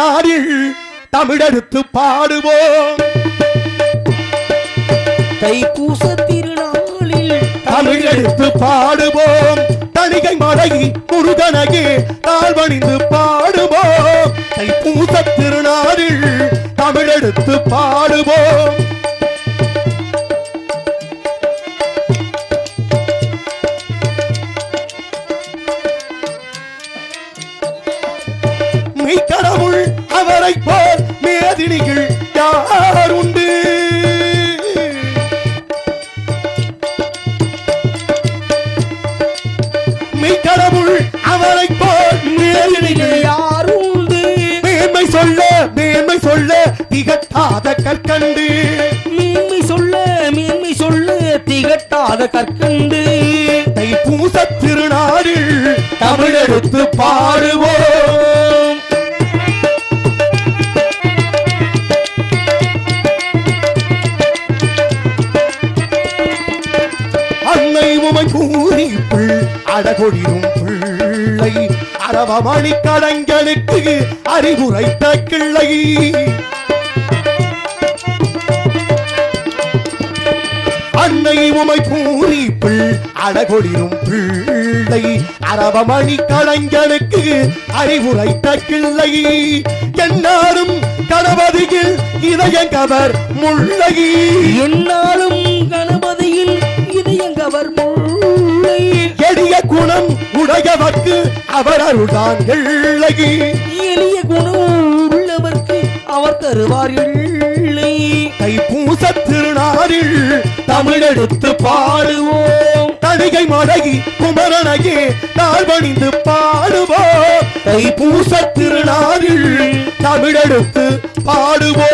திருநாளில் தமிழெடுத்து பாடுவோம். தைப்பூச திருநாளில் தமிழெடுத்து பாடுவோம். தணிகை மலை முருகனையே தாழ்வணிந்து பாடுவோம். தைப்பூச திருநாளில் தமிழெடுத்து பாடுவோம். மெய்க்கடவுள் அவரை போல் மேதினிகள் யார் உண்டு? மெய்க்கடவுள் அவரை போல் மேதினிகள் யார் உண்டு? மேன்மை சொல்ல மேன்மை சொல்ல திகட்டாத கற்கண்டு. மேன்மை சொல்ல மேன்மை சொல்ல திகட்டாத கற்கண்டு. தைப்பூச திருநாளில் தமிழெடுத்து பாடுவோம். அன்னை உமை புள் அடகொழியும் பிள்ளை. அரவமணி கடங்களுக்கு அறிவுரைத்த கிள்ளை அன்னை உமை பூரி பிள் அடகொழியும் பிள்ளை. அரவமணி கலைஞனுக்கு அறிவுரைத்த கிள்ளை என்னாலும் கணபதியில் இதயங்கவர் முள்ளை என்ன முல்லை எளிய குணம் உடையவர்க்கு அவர் அருள்தான் எள்ளை எளிய குணம் உள்ளவர்க்கு அவர் தருவார் இல்லை தைப்பூச திருநாளில் தமிழெடுத்து பாடுவோம். தணிகை மடகி குமரனையே தாழ்வணிந்து பாடுவோம். தைப்பூச திருநாளில் தமிழெடுத்து பாடுவோம்.